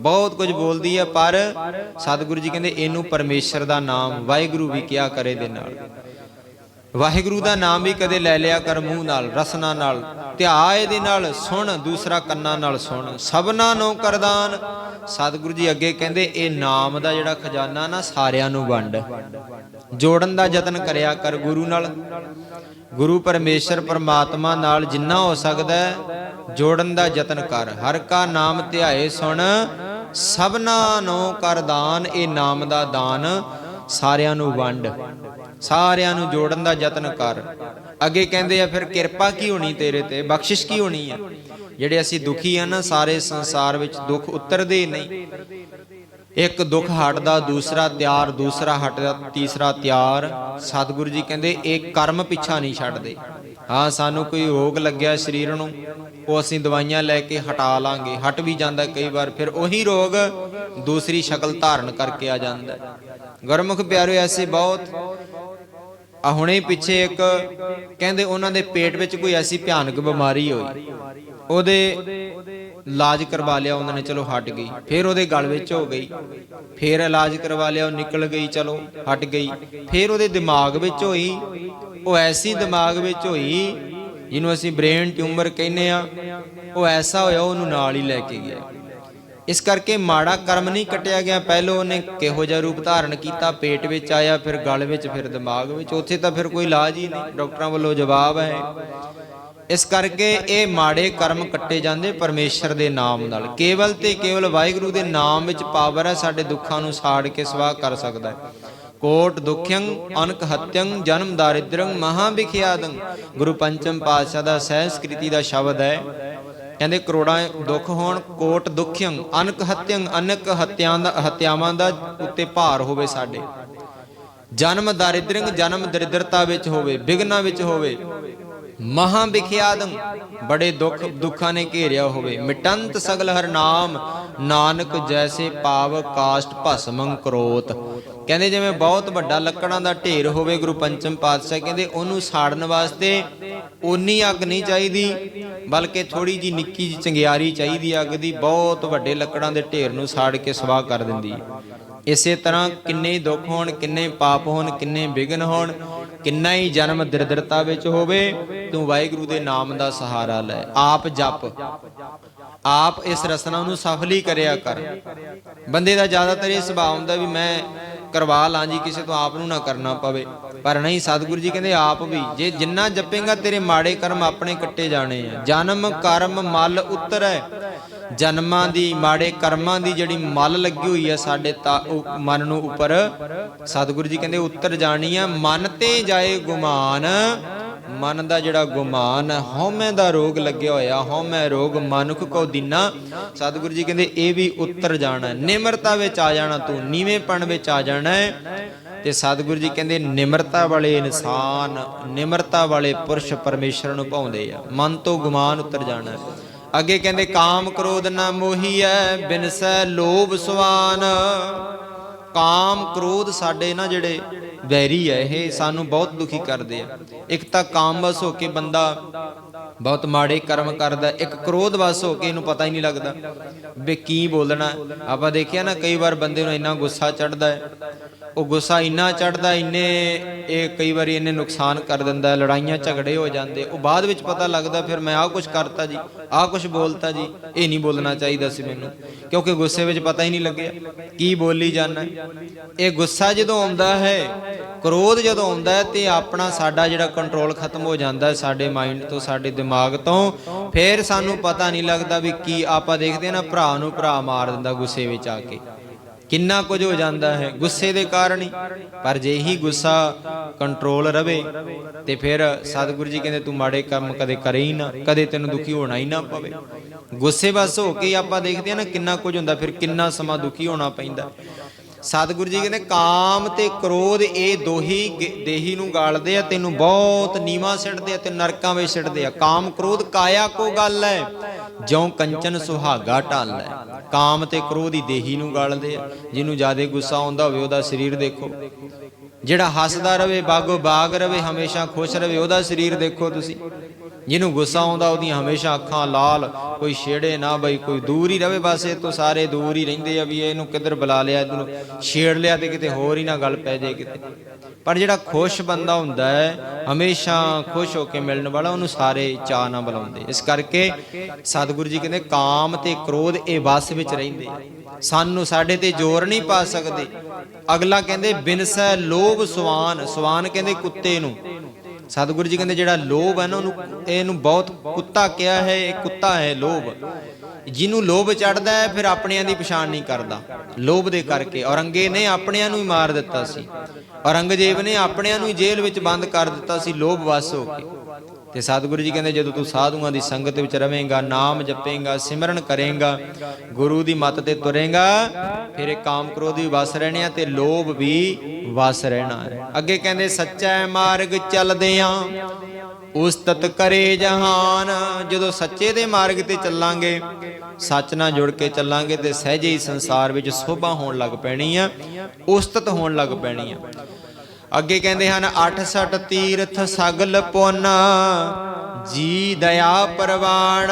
ਬਹੁਤ ਕੁਝ ਬੋਲਦੀ ਹੈ ਪਰ ਸਤਿਗੁਰੂ ਜੀ ਕਹਿੰਦੇ ਇਹਨੂੰ ਪਰਮੇਸ਼ਰ ਦਾ ਨਾਮ, ਵਾਹਿਗੁਰੂ ਵੀ ਕਿਹਾ ਕਰੇ ਦੇ ਨਾਲ। ਵਾਹਿਗੁਰੂ ਦਾ ਨਾਮ ਵੀ ਕਦੇ ਲੈ ਲਿਆ ਕਰ ਮੂੰਹ ਨਾਲ, ਰਸਨਾ ਨਾਲ। ਧਿਆ ਇਹਦੇ ਨਾਲ, ਸੁਣ, ਦੂਸਰਾ ਕੰਨਾਂ ਨਾਲ ਸੁਣ। ਸਭਨਾ ਨੂੰ ਕਰਦਾਨ। ਸਤਿਗੁਰੂ ਜੀ ਅੱਗੇ ਕਹਿੰਦੇ, ਇਹ ਨਾਮ ਦਾ ਜਿਹੜਾ ਖਜ਼ਾਨਾ ਨਾ ਸਾਰਿਆਂ ਨੂੰ ਵੰਡ। ਜੋੜਨ ਦਾ ਯਤਨ ਕਰਿਆ ਕਰ ਗੁਰੂ ਨਾਲ। ਗੁਰੂ ਪਰਮੇਸ਼ਰ ਪਰਮਾਤਮਾ ਨਾਲ ਜਿੰਨਾ ਹੋ ਸਕਦਾ ਜੋੜਨ ਦਾ ਯਤਨ ਕਰ। ਹਰ ਕਾ ਨਾਮ ਧਿਆਏ ਸੁਣ, ਸਭਨਾ ਨੂੰ ਕਰ ਦਾਨ, ਇਹ ਨਾਮ ਦਾ ਦਾਨ ਸਾਰਿਆਂ ਨੂੰ ਵੰਡ। ਸਾਰਿਆਂ ਨੂੰ ਜੋੜਨ ਦਾ ਯਤਨ ਕਰ। ਅੱਗੇ ਕਹਿੰਦੇ ਆ, ਫਿਰ ਕਿਰਪਾ ਕੀ ਹੋਣੀ ਤੇਰੇ ਤੇ? ਬਖਸ਼ਿਸ਼ ਕੀ ਹੋਣੀ ਆ? ਜਿਹੜੇ ਅਸੀਂ ਦੁਖੀ ਆ ਨਾ, ਸਾਰੇ ਸੰਸਾਰ ਵਿੱਚ ਦੁੱਖ ਉਤਰਦੇ ਨਹੀਂ। ਇੱਕ ਦੁੱਖ ਹਟਦਾ ਦੂਸਰਾ ਤਿਆਰ, ਦੂਸਰਾ ਹਟਦਾ ਤੀਸਰਾ ਤਿਆਰ। ਸਤਿਗੁਰੂ ਜੀ ਕਹਿੰਦੇ, ਇਹ ਕਰਮ ਪਿੱਛਾ ਨਹੀਂ ਛੱਡਦੇ। ਹਾਂ, ਸਾਨੂੰ ਕੋਈ ਰੋਗ ਲੱਗਿਆ ਸਰੀਰ ਨੂੰ, ਉਹ ਅਸੀਂ ਦਵਾਈਆਂ ਲੈ ਕੇ ਹਟਾ ਲਾਂਗੇ। ਹਟ ਵੀ ਜਾਂਦਾ ਕਈ ਵਾਰ, ਫਿਰ ਉਹੀ ਰੋਗ ਦੂਸਰੀ ਸ਼ਕਲ ਧਾਰਨ ਕਰਕੇ ਆ ਜਾਂਦਾ। ਹੈ। ਗੁਰਮੁਖ ਪਿਆਰਿਓ ਐਸੇ ਬਹੁਤ। ਆ ਹੁਣੇ ਪਿੱਛੇ ਇੱਕ, ਕਹਿੰਦੇ ਉਹਨਾਂ ਦੇ ਪੇਟ ਵਿੱਚ ਕੋਈ ਐਸੀ ਭਿਆਨਕ ਬਿਮਾਰੀ ਹੋਈ। ਉਹਦੇ ਇਲਾਜ ਕਰਵਾ ਲਿਆ ਉਹਨਾਂ ਨੇ, ਚਲੋ ਹਟ ਗਈ। ਫਿਰ ਉਹਦੇ ਗਲ ਵਿੱਚ ਹੋ ਗਈ। ਫਿਰ ਇਲਾਜ ਕਰਵਾ ਲਿਆ, ਉਹ ਨਿਕਲ ਗਈ, ਚਲੋ ਹਟ ਗਈ। ਫਿਰ ਉਹਦੇ ਦਿਮਾਗ ਵਿੱਚ ਹੋਈ, ਉਹ ਐਸੀ ਦਿਮਾਗ ਵਿੱਚ ਹੋਈ, ਜਿਹਨੂੰ ਅਸੀਂ ਬ੍ਰੇਨ ਟਿਊਮਰ ਕਹਿੰਦੇ ਆ ਉਹ ਐਸਾ ਹੋਇਆ, ਉਹਨੂੰ ਨਾਲ ਹੀ ਲੈ ਕੇ ਗਿਆ। ਇਸ ਕਰਕੇ ਮਾੜਾ ਕਰਮ ਨਹੀਂ ਕਟਿਆ ਗਿਆ। ਪਹਿਲੋਂ ਉਹਨੇ ਕਿਹੋ ਜਿਹਾ ਰੂਪ ਧਾਰਨ ਕੀਤਾ, ਪੇਟ ਵਿੱਚ ਆਇਆ, ਫਿਰ ਗਲ ਵਿੱਚ, ਫਿਰ ਦਿਮਾਗ ਵਿੱਚ। ਉੱਥੇ ਤਾਂ ਫਿਰ ਕੋਈ ਇਲਾਜ ਹੀ ਨਹੀਂ। ਡਾਕਟਰਾਂ ਵੱਲੋਂ ਜਵਾਬ ਹੈ। ਇਸ ਕਰਕੇ ਇਹ ਮਾੜੇ ਕਰਮ ਕੱਟੇ ਜਾਂਦੇ ਪਰਮੇਸ਼ਰ ਦੇ ਨਾਮ ਨਾਲ। ਕੇਵਲ ਤੇ ਕੇਵਲ ਵਾਹਿਗੁਰੂ ਦੇ ਨਾਮ ਵਿੱਚ ਪਾਵਰ ਹੈ, ਸਾਡੇ ਦੁੱਖਾਂ ਨੂੰ ਸਾੜ ਕੇ ਸਵਾਹ ਕਰ ਸਕਦਾ ਹੈ। ਕੋਟ ਦੁਖਯੰ, ਅਨਕ ਹਤਯੰ, ਜਨਮ ਦਾਰਿਦ੍ਰੰ, ਮਹਾ ਵਿਖਿਆਦੰ। ਗੁਰੂ ਪੰਚਮ ਪਾਤਸ਼ਾਹ ਦਾ ਸੰਸਕ੍ਰਿਤੀ ਦਾ ਸ਼ਬਦ ਹੈ। ਕਹਿੰਦੇ ਕਰੋੜਾਂ ਦੁੱਖ ਹੋਣ, ਕੋਟ ਦੁਖਯੰ, ਅਨਕ ਹਤਯੰ, ਅਨਕ ਹਤਿਆਂ ਦਾ, ਹਤਿਆਵਾਂ ਦਾ ਉੱਤੇ ਭਾਰ ਹੋਵੇ ਸਾਡੇ। ਜਨਮ ਦਾਰਿਦ੍ਰੰ, ਜਨਮ ਦਰਿਦਰਤਾ ਵਿੱਚ ਹੋਵੇ ਬਿਗਨਾ ਵਿੱਚ ਹੋਵੇ। ਮਹਾ ਵਿਖਿਆਦੰ ਬੜੇ ਦੁੱਖ ਦੁੱਖਾਂ ਨੇ ਘੇਰਿਆ ਹੋਵੇ। ਮਿਟੰਤ ਸਗਲ ਹਰ ਨਾਮ, ਨਾਨਕ ਜੈਸੇ ਪਾਵ ਕਾਸ਼ਟ ਭਸਮੰ ਕਰੋਤ। ਕਹਿੰਦੇ ਜਿਵੇਂ ਬਹੁਤ ਵੱਡਾ ਲੱਕੜਾਂ ਦਾ ਢੇਰ ਹੋਵੇ ਗੁਰੂ ਪੰਚਮ ਪਾਤਸ਼ਾਹ, ਕਹਿੰਦੇ ਉਹਨੂੰ ਸਾੜਨ ਵਾਸਤੇ ਓਨੀ ਅੱਗ ਨਹੀਂ ਚਾਹੀਦੀ, ਬਲਕਿ ਥੋੜੀ ਜੀ ਨਿੱਕੀ ਜੀ ਚੰਗਿਆਰੀ ਚਾਹੀਦੀ ਅੱਗ ਦੀ, ਬਹੁਤ ਵੱਡੇ ਲੱਕੜਾਂ ਦੇ ਢੇਰ ਨੂੰ ਸਾੜ ਕੇ ਸਵਾਹ ਕਰ ਦਿੰਦੀ ਹੈ। ਇਸੇ ਤਰ੍ਹਾਂ ਕਿੰਨੇ ਦੁੱਖ ਹੋਣ, ਕਿੰਨੇ ਪਾਪ ਹੋਣ, ਕਿੰਨੇ ਵਿਗਨ ਹੋਣ ਕਿੰਨਾ ਹੀ ਜਨਮ ਦਰਿਦਰਤਾ ਵਿੱਚ ਹੋਵੇ, ਤੂੰ ਵਾਹਿਗੁਰੂ ਦੇ ਨਾਮ ਦਾ ਸਹਾਰਾ ਲੈ। ਆਪ ਜਪ। ਆਪ ਇਸ ਰਸਨਾ ਨੂੰ ਸਫਲੀ ਕਰਿਆ ਕਰ। ਬੰਦੇ ਦਾ ਜ਼ਿਆਦਾਤਰ ਇਹ ਸੁਭਾਅ ਹੁੰਦਾ ਵੀ ਮੈਂ ਕਰਵਾ ਲਾਂ ਜੀ, ਕਿਸੇ ਤੋਂ ਆਪ ਨੂੰ ਨਾ ਕਰਨਾ ਪਵੇ। ਪਰ ਨਹੀਂ, ਸਤਿਗੁਰੂ ਜੀ ਕਹਿੰਦੇ ਆਪ ਵੀ, ਜੇ ਜਿੰਨਾ ਜਪੇਗਾ ਤੇਰੇ ਮਾੜੇ ਕਰਮ ਆਪਣੇ ਕੱਟੇ ਜਾਣੇ ਆ। ਜਨਮ, ਕਰਮ, ਮਲ, ਉਤਰੈ ਜਨਮਾਂ ਦੀ, ਮਾੜੇ ਕਰਮਾਂ ਦੀ ਜਿਹੜੀ ਮਲ ਲੱਗੀ ਹੋਈ ਹੈ ਸਾਡੇ ਮਨ ਨੂੰ ਉੱਪਰ, ਸਤਿਗੁਰੂ ਜੀ ਕਹਿੰਦੇ ਉੱਤਰ ਜਾਣੀ ਆ ਮਨ ਤੇ ਜਾਏ ਗੁਮਾਨ। ਮਨ ਦਾ ਜਿਹੜਾ ਗੁਮਾਨ, ਹਉਮੈ ਦਾ ਰੋਗ ਲੱਗਿਆ ਹੋਇਆ, ਹਉਮੈ ਰੋਗ ਮਨੁੱਖ ਕੋ ਦਿਨਾ। ਸਤਿਗੁਰੂ ਜੀ ਕਹਿੰਦੇ ਇਹ ਵੀ ਉੱਤਰ ਜਾਣਾ ਨਿਮਰਤਾ ਵਿੱਚ ਆ ਜਾਣਾ ਤੂੰ, ਨੀਵੇਂਪਣ ਵਿੱਚ ਆ ਜਾਣਾ ਤੇ ਸਤਿਗੁਰੂ ਜੀ ਕਹਿੰਦੇ ਨਿਮਰਤਾ ਵਾਲੇ ਇਨਸਾਨ, ਨਿਮਰਤਾ ਵਾਲੇ ਪੁਰਸ਼ ਪਰਮੇਸ਼ਰ ਨੂੰ ਭਾਉਂਦੇ ਆ। ਮਨ ਤੋਂ ਗੁਮਾਨ ਉੱਤਰ ਜਾਣਾ ਅੱਗੇ ਕਹਿੰਦੇ, ਕਾਮ ਕ੍ਰੋਧ ਨਾ ਮੋਹੀਐ ਬਿਨਸੈ ਲੋਭ ਸੁਆਨ ਕਾਮ ਕ੍ਰੋਧ ਸਾਡੇ ਨਾ ਜਿਹੜੇ ਵੈਰੀ ਹੈ ਇਹ ਸਾਨੂੰ ਬਹੁਤ ਦੁਖੀ ਕਰਦੇ ਆ। ਇੱਕ ਤਾਂ ਕਾਮਵਸ ਹੋ ਕੇ ਬੰਦਾ ਬਹੁਤ ਮਾੜੇ ਕਰਮ ਕਰਦਾ, ਇੱਕ ਕ੍ਰੋਧ ਕ੍ਰੋਧਵਸ ਹੋ ਕੇ ਇਹਨੂੰ ਪਤਾ ਹੀ ਨਹੀਂ ਲੱਗਦਾ। ਵੀ ਕੀ ਬੋਲਣਾ? ਆਪਾਂ ਦੇਖਿਆ ਨਾ, ਕਈ ਵਾਰ ਬੰਦੇ ਨੂੰ ਇੰਨਾ ਗੁੱਸਾ ਚੜਦਾ ਹੈ। ਉਹ ਗੁੱਸਾ ਇੰਨਾ ਚੜਦਾ ਇੰਨੇ ਇਹ ਕਈ ਵਾਰੀ ਇਹਨੇ ਨੁਕਸਾਨ ਕਰ ਦਿੰਦਾ, ਲੜਾਈਆਂ ਝਗੜੇ ਹੋ ਜਾਂਦੇ। ਉਹ ਬਾਅਦ ਵਿੱਚ ਪਤਾ ਲੱਗਦਾ, ਫਿਰ ਮੈਂ ਆਹ ਕੁਝ ਕਰਤਾ ਜੀ, ਆਹ ਕੁਝ ਬੋਲਤਾ ਜੀ, ਇਹ ਨਹੀਂ ਬੋਲਣਾ ਚਾਹੀਦਾ ਸੀ ਮੈਨੂੰ। ਕਿਉਂਕਿ ਗੁੱਸੇ ਵਿੱਚ ਪਤਾ ਹੀ ਨਹੀਂ ਲੱਗਿਆ, ਕੀ ਬੋਲੀ ਜਾਣਾ। ਇਹ ਗੁੱਸਾ ਜਦੋਂ ਆਉਂਦਾ ਹੈ, ਕ੍ਰੋਧ ਜਦੋਂ ਆਉਂਦਾ ਹੈ, ਤੇ ਆਪਣਾ ਸਾਡਾ ਜਿਹੜਾ ਕੰਟਰੋਲ ਖਤਮ ਹੋ ਜਾਂਦਾ ਹੈ, ਸਾਡੇ ਮਾਈਂਡ ਤੋਂ, ਸਾਡੇ ਦਿਮਾਗ ਤੋਂ, ਫਿਰ ਸਾਨੂੰ ਪਤਾ ਨਹੀਂ ਲੱਗਦਾ ਵੀ ਕੀ ਆਪਾਂ ਦੇਖਦੇ ਨਾ, ਭਰਾ ਨੂੰ ਭਰਾ ਮਾਰ ਦਿੰਦਾ ਗੁੱਸੇ ਵਿੱਚ ਆ ਕੇ। ਕਿੰਨਾ ਕੁਝ ਹੋ ਜਾਂਦਾ ਹੈ, ਗੁੱਸੇ ਦੇ ਕਾਰਨ ਹੀ। ਪਰ ਜੇ ਹੀ ਗੁੱਸਾ ਕੰਟਰੋਲ ਰਵੇ, ਤੇ ਫਿਰ ਸਤਿਗੁਰੂ ਜੀ ਕਹਿੰਦੇ, ਤੂੰ ਮਾੜੇ ਕੰਮ ਕਦੇ ਕਰੇ ਹੀ ਨਾ, ਕਦੇ ਤੈਨੂੰ ਦੁਖੀ ਹੋਣਾ ਹੀ ਨਾ ਪਵੇ। ਗੁੱਸੇ ਬਸ ਹੋ ਕੇ ਆਪਾਂ ਦੇਖਦੇ ਹਾਂ ਨਾ ਕਿੰਨਾ ਕੁਝ ਹੁੰਦਾ, ਫਿਰ ਕਿੰਨਾ ਸਮਾਂ ਦੁਖੀ ਹੋਣਾ ਪੈਂਦਾ। ਸਤਿਗੁਰੂ ਜੀ ਕਹਿੰਦੇ, ਕਾਮ ਤੇ ਕ੍ਰੋਧ ਇਹ ਦੋਹੀ ਗ- ਦੇਹੀ ਨੂੰ ਗਾਲਦੇ ਆ, ਤੈਨੂੰ ਬਹੁਤ ਨੀਵਾ ਸਿੱਟਦੇ ਆ, ਤੇ ਨਰਕਾਂ ਵਿੱਚ ਸਿੱਟਦੇ ਆ। ਕਾਮ ਕ੍ਰੋਧ ਕਾਇਆ ਕੋ ਗੱਲ ਹੈ? ਜਿਉ ਕੰਚਨ ਸੁਹਾਗਾ ਢਾਲ ਹੈ। ਕਾਮ ਤੇ ਕ੍ਰੋਧ ਹੀ ਦੇਹੀ ਨੂੰ ਗਾਲਦੇ ਆ। ਜਿਹਨੂੰ ਜ਼ਿਆਦਾ ਗੁੱਸਾ ਆਉਂਦਾ ਹੋਵੇ, ਉਹਦਾ ਸਰੀਰ ਦੇਖੋ। ਜਿਹੜਾ ਹੱਸਦਾ ਰਵੇ, ਬਾਗੋ ਬਾਗ ਰਵੇ, ਹਮੇਸ਼ਾ ਖੁਸ਼ ਰਵੇ, ਉਹਦਾ ਸਰੀਰ ਦੇਖੋ ਤੁਸੀਂ। ਜਿਹਨੂੰ ਗੁੱਸਾ ਆਉਂਦਾ, ਉਹਦੀਆਂ ਹਮੇਸ਼ਾ ਅੱਖਾਂ ਲਾਲ, ਕੋਈ ਛੇੜੇ ਨਾ ਬਈ, ਕੋਈ ਦੂਰ ਹੀ ਰਵੇ ਬਸ, ਇਹ ਤੋਂ ਸਾਰੇ ਦੂਰ ਹੀ ਰਹਿੰਦੇ ਆ ਵੀ ਇਹਨੂੰ ਕਿੱਧਰ ਬੁਲਾ ਲਿਆ, ਇਹਨੂੰ ਛੇੜ ਲਿਆ ਤੇ ਕਿਤੇ ਹੋਰ ਹੀ ਨਾ ਗੱਲ ਪੈ ਜਾਏ ਕਿਤੇ। ਪਰ ਜਿਹੜਾ ਖੁਸ਼ ਬੰਦਾ ਹੁੰਦਾ ਹੈ, ਹਮੇਸ਼ਾ ਖੁਸ਼ ਹੋ ਕੇ ਮਿਲਣ ਵਾਲਾ, ਉਹਨੂੰ ਸਾਰੇ ਚਾਅ ਨਾ ਬੁਲਾਉਂਦੇ ਇਸ ਕਰਕੇ ਸਤਿਗੁਰੂ ਜੀ ਕਹਿੰਦੇ, ਕਾਮ ਤੇ ਕ੍ਰੋਧ ਇਹ ਵਸ ਵਿੱਚ ਰਹਿੰਦੇ ਸਾਨੂੰ ਸਾਡੇ ਤੇ ਜ਼ੋਰ ਨਹੀਂ ਪਾ ਸਕਦੇ। ਅਗਲਾ ਕਹਿੰਦੇ, ਬਿਨਸੈ ਲੋਭ ਸਵਾਨ ਸਵਾਨ ਕਹਿੰਦੇ ਕੁੱਤੇ ਨੂੰ। ਸਤਿਗੁਰੂ ਜੀ ਕਹਿੰਦੇ ਜਿਹੜਾ ਲੋਭ ਹੈ ਨਾ ਉਹਨੂੰ, ਇਹਨੂੰ ਬਹੁਤ ਕੁੱਤਾ ਕਿਹਾ ਹੈ, ਇਹ ਕੁੱਤਾ ਹੈ ਲੋਭ। ਜਿਹਨੂੰ ਲੋਭ ਚੜਦਾ ਹੈ, ਫਿਰ ਆਪਣਿਆਂ ਦੀ ਪਛਾਣ ਨਹੀਂ ਕਰਦਾ। ਲੋਭ ਦੇ ਕਰਕੇ। ਔਰੰਗੇ ਨੇ ਆਪਣਿਆਂ ਨੂੰ ਹੀ ਮਾਰ ਦਿੱਤਾ ਸੀ। ਔਰੰਗਜ਼ੇਬ ਨੇ ਆਪਣਿਆਂ ਨੂੰ ਹੀ ਜੇਲ੍ਹ ਵਿੱਚ ਬੰਦ ਕਰ ਦਿੱਤਾ ਸੀ। ਲੋਭ ਵਸ ਹੋ ਕੇ। ਤੇ ਸਤਿਗੁਰੂ ਜੀ ਕਹਿੰਦੇ, ਜਦੋਂ ਤੂੰ ਸਾਧੂਆਂ ਦੀ ਸੰਗਤ ਵਿੱਚ ਰਵੇਂਗਾ ਨਾਮ ਜਪੇਂਗਾ, ਸਿਮਰਨ ਕਰੇਂਗਾ, ਗੁਰੂ ਦੀ ਮੱਤ ਤੇ ਤੁਰੇਂਗਾ, ਫਿਰ ਇਹ ਕਾਮ ਕ੍ਰੋਧ ਵੀ ਵਸ ਰਹਿਣੇ ਆ ਤੇ ਲੋਭ ਵੀ ਵਸ ਰਹਿਣਾ ਹੈ। ਅੱਗੇ ਕਹਿੰਦੇ, ਸੱਚਾ ਮਾਰਗ ਚੱਲਦੇ ਚੱਲਦਿਆਂ ਉਸਤਤ ਕਰੇ ਜਹਾਨ। ਜਦੋਂ ਸੱਚੇ ਦੇ ਮਾਰਗ ਤੇ ਚੱਲਾਂਗੇ, ਸੱਚ ਨਾਲ ਜੁੜ ਕੇ ਚੱਲਾਂਗੇ ਤੇ ਸਹਿਜੇ ਹੀ ਸੰਸਾਰ ਵਿੱਚ ਸੋਭਾ ਹੋਣ ਲੱਗ ਪੈਣੀ ਆ, ਉਸਤਤ ਹੋਣ ਲੱਗ ਪੈਣੀ ਆ। ਅੱਗੇ ਕਹਿੰਦੇ ਹਨ 68 ਤੀਰਥ ਸਗਲ ਪੁੰਨ, ਜੀ ਦਇਆ ਪ੍ਰਵਾਨ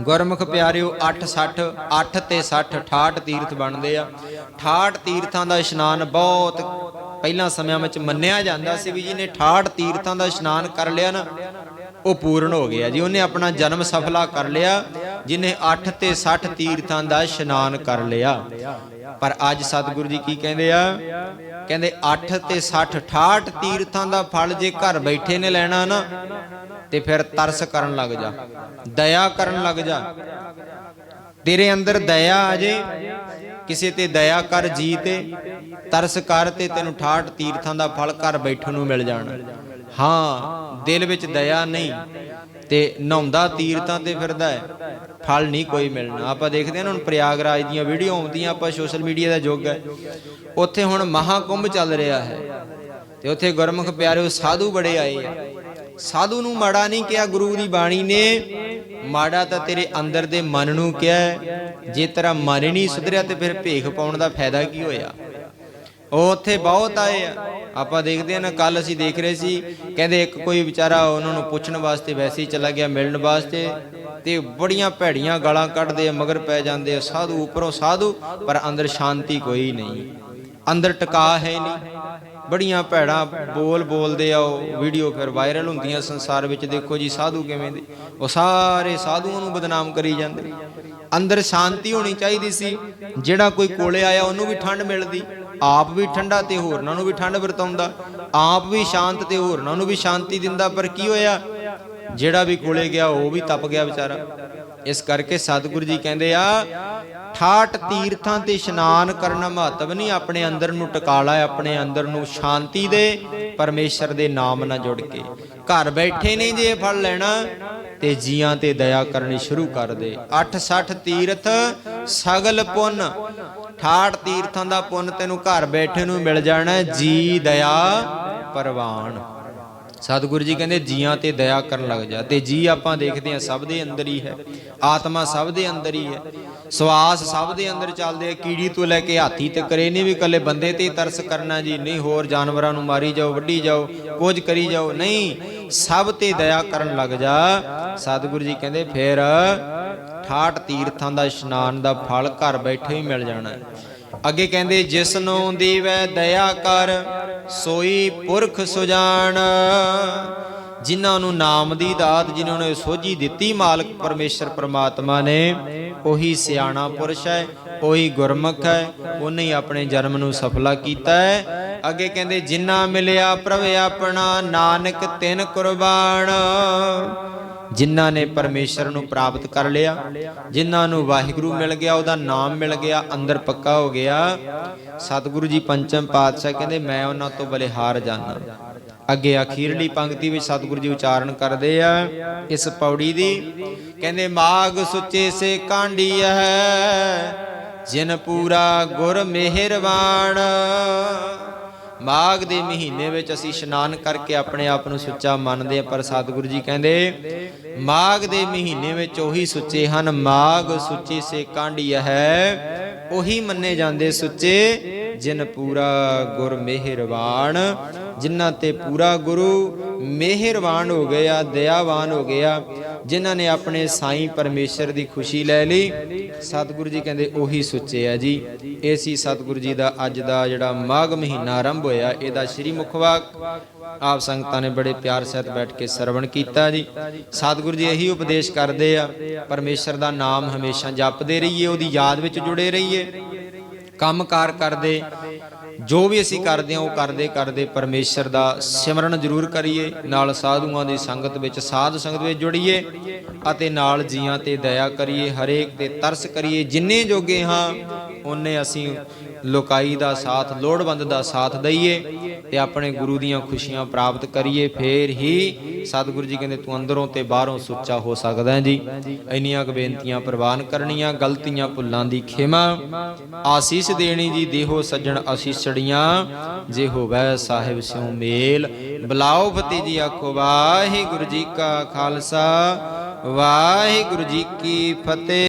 ਗੁਰਮੁਖ ਪਿਆਰਿਓ 8 60 8 ਤੇ 60 68 ਤੀਰਥ ਬਣਦੇ ਆ। 68 ਤੀਰਥਾਂ ਦਾ ਇਸ਼ਨਾਨ ਬਹੁਤ ਪਹਿਲਾਂ ਸਮਿਆਂ ਵਿੱਚ ਮੰਨਿਆ ਜਾਂਦਾ ਸੀ ਵੀ ਜੀ ਨੇ 68 ਤੀਰਥਾਂ ਦਾ ਇਸ਼ਨਾਨ ਕਰ ਲਿਆ ਨਾ ਉਹ ਪੂਰਨ ਹੋ ਗਿਆ ਜੀ। ਉਹਨੇ ਆਪਣਾ ਜਨਮ ਸਫਲਾ ਕਰ ਲਿਆ ਜਿਹਨੇ 8 ਤੇ 60 ਤੀਰਥਾਂ ਦਾ ਇਸ਼ਨਾਨ ਕਰ ਲਿਆ। ਪਰ ਅੱਜ ਸਤਿਗੁਰੂ ਜੀ ਕੀ ਕਹਿੰਦੇ ਆ? ਕਹਿੰਦੇ 8 ਤੇ 60 68 ਤੀਰਥਾਂ ਦਾ ਫਲ ਜੇ ਘਰ ਬੈਠੇ ਨੇ ਲੈਣਾ ਨਾ, ਤੇ ਫਿਰ ਤਰਸ ਕਰਨ ਲੱਗ ਜਾ, ਦਇਆ ਕਰਨ ਲੱਗ ਜਾ। ਤੇਰੇ ਅੰਦਰ ਦਇਆ ਆ ਜੇ, ਕਿਸੇ ਤੇ ਦਇਆ ਕਰ ਜੀ ਤੇ ਤਰਸ ਕਰ ਤੇ ਤੈਨੂੰ 68 ਤੀਰਥਾਂ ਦਾ ਫਲ ਘਰ ਬੈਠਣ ਨੂੰ ਮਿਲ ਜਾਣਾ। ਹਾਂ, ਦਿਲ ਵਿੱਚ ਦਇਆ ਨਹੀਂ ਤੇ ਨਹਾਉਂਦਾ ਤੀਰਥਾਂ ਤੇ ਫਿਰਦਾ ਹੈ। ਫਲ ਨਹੀਂ ਕੋਈ ਮਿਲਣਾ। ਆਪਾਂ ਦੇਖਦੇ ਹਾਂ ਨਾ ਹੁਣ ਪ੍ਰਯਾਗਰਾਜ ਦੀਆਂ ਵੀਡੀਓ ਆਉਂਦੀਆਂ, ਆਪਾਂ ਸੋਸ਼ਲ ਮੀਡੀਆ ਦਾ ਯੁੱਗ ਹੈ। ਉੱਥੇ ਹੁਣ ਮਹਾਕੁੰਭ ਚੱਲ ਰਿਹਾ ਹੈ ਤੇ ਉੱਥੇ ਗੁਰਮੁਖ ਪਿਆਰੇ ਸਾਧੂ ਬੜੇ ਆਏ ਆ। ਸਾਧੂ ਨੂੰ ਮਾੜਾ ਨਹੀਂ ਕਿਹਾ, ਗੁਰੂ ਦੀ ਬਾਣੀ ਨੇ। ਮਾੜਾ ਤਾਂ ਤੇਰੇ ਅੰਦਰ ਦੇ ਮਨ ਨੂੰ ਕਿਹਾ ਜੇ ਤੇਰਾ ਮਨ ਨਹੀਂ ਸੁਧਰਿਆ ਤੇ ਫਿਰ ਭੇਖ ਪਾਉਣ ਦਾ ਫਾਇਦਾ ਕੀ ਹੋਇਆ? ਉਹ ਉੱਥੇ ਬਹੁਤ ਆਏ ਆ। ਆਪਾਂ ਦੇਖਦੇ ਹਾਂ ਨਾ ਕੱਲ ਅਸੀਂ ਦੇਖ ਰਹੇ ਸੀ, ਕਹਿੰਦੇ ਇੱਕ ਕੋਈ ਵਿਚਾਰਾ ਉਹਨਾਂ ਨੂੰ ਪੁੱਛਣ ਵਾਸਤੇ ਵੈਸੇ ਹੀ ਚਲਾ ਗਿਆ ਮਿਲਣ ਵਾਸਤੇ ਤੇ ਬੜੀਆਂ ਭੈੜੀਆਂ ਗਾਲਾਂ ਕੱਢਦੇ ਆ, ਮਗਰ ਪੈ ਜਾਂਦੇ ਆ। ਸਾਧੂ ਉੱਪਰੋਂ ਸਾਧੂ, ਪਰ ਅੰਦਰ ਸ਼ਾਂਤੀ ਕੋਈ ਨਹੀਂ। ਅੰਦਰ ਟਿਕਾ ਹੈ ਨਹੀਂ। ਬੜੀਆਂ ਭੈੜਾਂ ਬੋਲ ਬੋਲਦੇ ਆ ਉਹ, ਵੀਡੀਓ ਫਿਰ ਵਾਇਰਲ ਹੁੰਦੀਆਂ ਸੰਸਾਰ ਵਿੱਚ। ਦੇਖੋ ਜੀ, ਸਾਧੂ ਕਿਵੇਂ ਦੇ, ਉਹ ਸਾਰੇ ਸਾਧੂਆਂ ਨੂੰ ਬਦਨਾਮ ਕਰੀ ਜਾਂਦੇ। ਅੰਦਰ ਸ਼ਾਂਤੀ ਹੋਣੀ ਚਾਹੀਦੀ ਸੀ। ਜਿਹੜਾ ਕੋਈ ਕੋਲੇ ਆਇਆ, ਉਹਨੂੰ ਵੀ ਠੰਡ ਮਿਲਦੀ। ਆਪ ਵੀ ਠੰਡਾ ਤੇ ਹੋਰਨਾਂ ਨੂੰ ਵੀ ਠੰਡ ਵਰਤਾਉਂਦਾ, ਆਪ ਵੀ ਸ਼ਾਂਤ ਤੇ ਹੋਰਨਾਂ ਨੂੰ ਵੀ ਸ਼ਾਂਤੀ ਦਿੰਦਾ, ਪਰ ਕੀ ਹੋਇਆ? ਜਿਹੜਾ ਵੀ ਕੋਲੇ ਗਿਆ, ਉਹ ਵੀ ਤਪ ਗਿਆ ਵਿਚਾਰਾ। ਇਸ ਕਰਕੇ ਸਤਿਗੁਰੂ ਜੀ ਕਹਿੰਦੇ ਆ, ਠਾਠ ਤੀਰਥਾਂ ਤੇ ਇਸ਼ਨਾਨ ਕਰਨਾ ਮਹੱਤਵ ਨਹੀਂ, ਆਪਣੇ ਅੰਦਰ ਨੂੰ ਟਿਕਾਲਾ ਆਪਣੇ ਅੰਦਰ ਨੂੰ ਸ਼ਾਂਤੀ ਦੇ, ਪਰਮੇਸ਼ਰ ਦੇ ਨਾਮ ਨਾਲ ਜੁੜ ਕੇ। ਘਰ ਬੈਠੇ ਨਹੀਂ ਜੇ ਫੜ ਲੈਣਾ, ਤੇ ਜੀਆਂ ਤੇ ਦਇਆ ਕਰਨੀ ਸ਼ੁਰੂ ਕਰ ਦੇ। 860 ਤੀਰਥ ਸਗਲ ਪੁੰਨ। ਠਾਠ ਤੀਰਥਾਂ ਦਾ ਪੁੰਨ ਤੈਨੂੰ ਘਰ ਬੈਠੇ ਨੂੰ ਮਿਲ ਜਾਣਾ ਜੀ, ਦਇਆ, ਪਰਵਾਨ। ਸਤਿਗੁਰੂ ਜੀ ਕਹਿੰਦੇ, ਜੀਆਂ ਤੇ ਦਇਆ ਕਰਨ ਲੱਗ ਜਾ। ਤੇ ਜੀ ਆਪਾਂ ਦੇਖਦੇ ਹਾਂ, ਸਭ ਦੇ ਅੰਦਰ ਹੀ ਹੈ। ਆਤਮਾ ਸਭ ਦੇ ਅੰਦਰ ਹੀ ਹੈ। ਸਵਾਸ ਸਭ ਦੇ ਅੰਦਰ ਚੱਲਦੇ ਆ ਕੀੜੀ ਤੋਂ ਲੈ ਕੇ ਹਾਥੀ ਤੇ ਕਰੇ ਨਹੀਂ ਵੀ ਕੱਲੇ ਬੰਦੇ ਤੇ ਤਰਸ ਕਰਨਾ ਜੀ। ਨਹੀਂ, ਹੋਰ ਜਾਨਵਰਾਂ ਨੂੰ ਮਾਰੀ ਜਾਓ, ਵੱਢੀ ਜਾਓ, ਕੁਝ ਕਰੀ ਜਾਓ। ਨਹੀਂ, ਸਭ ਤੇ ਦਇਆ ਕਰਨ ਲੱਗ ਜਾ। ਸਤਿਗੁਰੂ ਜੀ ਕਹਿੰਦੇ, ਫਿਰ ਠਾਠ ਤੀਰਥਾਂ ਦਾ ਇਸ਼ਨਾਨ ਦਾ ਫਲ ਘਰ ਬੈਠੇ ਹੀ ਮਿਲ ਜਾਣਾ। ਹੈ ਅੱਗੇ ਕਹਿੰਦੇ, ਜਿਸ ਨੂੰ ਦੀਵੈ ਦਇਆ ਕਰ, ਸੋਈ ਪੁਰਖ ਸੁਜਾਨ। ਜਿਨ੍ਹਾਂ ਨੂੰ ਨਾਮ ਦੀ ਦਾਤ, ਜਿਨ੍ਹਾਂ ਨੂੰ ਸੋਝੀ ਦਿੱਤੀ ਮਾਲਕ ਪਰਮੇਸ਼ਰ ਪ੍ਰਮਾਤਮਾ ਨੇ, ਉਹੀ ਸਿਆਣਾ ਪੁਰਸ਼ ਹੈ, ਉਹੀ ਗੁਰਮੁਖ ਹੈ, ਉਹਨੇ ਹੀ ਆਪਣੇ ਜਨਮ ਨੂੰ ਸਫਲਾ ਕੀਤਾ ਹੈ। ਅੱਗੇ ਕਹਿੰਦੇ ਜਿਨ੍ਹਾਂ ਮਿਲਿਆ ਪ੍ਰਭ ਆਪਣਾ, ਨਾਨਕ ਤਿਨ ਕੁਰਬਾਨ। ਜਿਨ੍ਹਾਂ ਨੇ ਪਰਮੇਸ਼ਰ ਨੂੰ ਪ੍ਰਾਪਤ ਕਰ ਲਿਆ, ਜਿਨ੍ਹਾਂ ਨੂੰ ਵਾਹਿਗੁਰੂ ਮਿਲ ਗਿਆ, ਉਹਦਾ ਨਾਮ ਮਿਲ ਗਿਆ, ਅੰਦਰ ਪੱਕਾ ਹੋ ਗਿਆ। ਸਤਿਗੁਰੂ ਜੀ ਪੰਚਮ ਪਾਤਸ਼ਾਹ ਕਹਿੰਦੇ, ਮੈਂ ਉਹਨਾਂ ਤੋਂ ਬਲਿਹਾਰ ਜਾਣਾ ਅੱਗੇ ਅਖੀਰਲੀ ਪੰਕਤੀ ਵਿੱਚ ਸਤਿਗੁਰੂ ਜੀ ਉਚਾਰਨ ਕਰਦੇ ਆ, ਇਸ ਪੌੜੀ ਦੀ। ਕਹਿੰਦੇ, ਮਾਗ ਸੁੱਚੇ ਸੇ ਕਾਂਡੀ ਹੈ ਜਿਨ ਪੂਰਾ ਗੁਰ ਮਿਹਰਬਾਨ। ਮਾਘ ਦੇ ਮਹੀਨੇ ਵਿੱਚ ਅਸੀਂ ਇਸ਼ਨਾਨ ਕਰਕੇ ਆਪਣੇ ਆਪ ਨੂੰ ਸੁੱਚਾ ਮੰਨਦੇ ਆ ਪਰ ਸਤਿਗੁਰੂ ਜੀ ਕਹਿੰਦੇ, ਮਾਘ ਦੇ ਮਹੀਨੇ ਵਿੱਚ ਉਹੀ ਸੁੱਚੇ ਹਨ। ਮਾਘ ਸੁੱਚੀ ਸੇ ਕਾਂਢੀ ਹੈ, ਉਹੀ ਮੰਨੇ ਜਾਂਦੇ ਸੁੱਚੇ ਜਿਨ ਪੂਰਾ ਗੁਰ ਮਿਹਰਬਾਨ, ਜਿਨ੍ਹਾਂ ਤੇ ਪੂਰਾ ਗੁਰੂ ਮਿਹਰਬਾਨ ਹੋ ਗਿਆ, ਦਇਆਵਾਨ ਹੋ ਗਿਆ, ਜਿਨ੍ਹਾਂ ਨੇ ਆਪਣੇ ਸਾਈਂ ਪਰਮੇਸ਼ਰ ਦੀ ਖੁਸ਼ੀ ਲੈ ਲਈ, ਸਤਿਗੁਰੂ ਜੀ ਕਹਿੰਦੇ ਉਹੀ ਸੁੱਚੇ ਆ ਜੀ। ਇਹ ਸੀ ਸਤਿਗੁਰੂ ਜੀ ਦਾ ਅੱਜ ਦਾ ਜਿਹੜਾ ਮਾਘ ਮਹੀਨਾ ਆਰੰਭ ਹੋਇਆ, ਇਹਦਾ ਸ਼੍ਰੀ ਮੁਖਵਾਕ ਆਪ ਸੰਗਤਾਂ ਨੇ ਬੜੇ ਪਿਆਰ ਸਹਿਤ ਬੈਠ ਕੇ ਸਰਵਣ ਕੀਤਾ ਜੀ। ਸਤਿਗੁਰੂ ਜੀ ਇਹੀ ਉਪਦੇਸ਼ ਕਰਦੇ ਆ, ਪਰਮੇਸ਼ਰ ਦਾ ਨਾਮ ਹਮੇਸ਼ਾ ਜਪਦੇ ਰਹੀਏ, ਉਹਦੀ ਯਾਦ ਵਿੱਚ ਜੁੜੇ ਰਹੀਏ। ਕੰਮਕਾਰ ਕਰਦੇ, ਜੋ ਵੀ ਅਸੀਂ ਕਰਦੇ ਹਾਂ, ਉਹ ਕਰਦੇ ਕਰਦੇ ਪਰਮੇਸ਼ਰ ਦਾ ਸਿਮਰਨ ਜ਼ਰੂਰ ਕਰੀਏ, ਨਾਲ ਸਾਧੂਆਂ ਦੀ ਸੰਗਤ ਵਿੱਚ, ਸਾਧ ਸੰਗਤ ਵਿੱਚ ਜੁੜੀਏ ਅਤੇ ਨਾਲ ਜੀਆਂ ਤੇ ਦਇਆ ਕਰੀਏ, ਹਰੇਕ ਤੇ ਤਰਸ ਕਰੀਏ, ਜਿੰਨੇ ਜੋਗੇ ਹਾਂ, ਉਹਨੇ ਅਸੀਂ ਲੋਕਾਈ ਦਾ ਸਾਥ, ਲੋੜਵੰਦ ਦਾ ਸਾਥ ਦਈਏ। ਤੇ ਆਪਣੇ ਗੁਰੂ ਦੀਆਂ ਖੁਸ਼ੀਆਂ ਪ੍ਰਾਪਤ ਕਰੀਏ, ਫੇਰ ਹੀ ਸਤਿਗੁਰੂ ਜੀ ਕਹਿੰਦੇ, ਤੂੰ ਅੰਦਰੋਂ ਤੇ ਬਾਹਰੋਂ ਸੁੱਚਾ ਹੋ ਸਕਦਾ ਹੈ ਜੀ। ਇੰਨੀਆਂ ਕੁ ਬੇਨਤੀਆਂ ਪ੍ਰਵਾਨ ਕਰਨੀਆਂ, ਗਲਤੀਆਂ ਭੁੱਲਾਂ ਦੀ ਖਿਮਾ, ਆਸੀਸ ਦੇਣੀ ਜੀ, ਦੇਹੋ ਸੱਜਣ ਅਸੀਸੜੀਆਂ ਜੇ ਹੋਵੇ ਸਾਹਿਬ ਸਿਉ ਮੇਲ। ਬਲਾਓ ਫਤਿਹ ਜੀ ਆਖੋ, ਵਾਹਿਗੁਰੂ ਜੀ ਕਾ ਖਾਲਸਾ, ਵਾਹਿਗੁਰੂ ਜੀ ਕੀ ਫਤਿਹ।